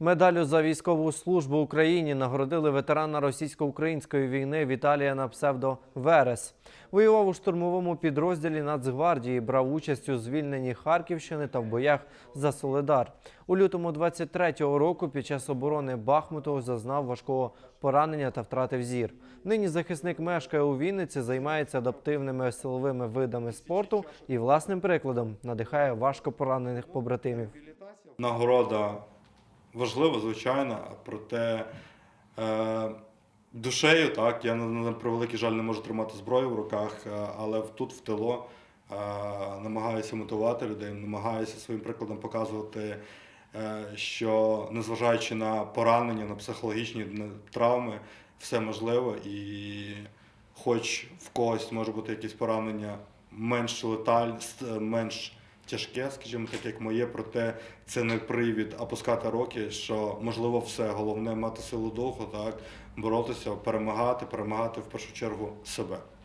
Медаллю за військову службу Україні нагородили ветерана російсько-української війни Віталія на псевдо Верес. Воював у штурмовому підрозділі Нацгвардії, брав участь у звільненні Харківщини та в боях за Соледар. У лютому 23-го року під час оборони Бахмуту зазнав важкого поранення та втратив зір. Нині захисник мешкає у Вінниці, займається адаптивними силовими видами спорту і власним прикладом надихає важко поранених побратимів. Нагорода важлива, звичайно, проте е, душею, так, я на превеликий жаль не можу тримати зброю в руках, е, але тут в тило е, намагаюся мотивувати людей, намагаюся своїм прикладом показувати, е, що незважаючи на поранення, на психологічні травми, все можливо і хоч в когось може бути якісь поранення менш леталь, менш тяжке, скажімо так, як моє, проте це не привід опускати роки, що можливо все, головне мати силу духу, так, боротися, перемагати, перемагати в першу чергу себе.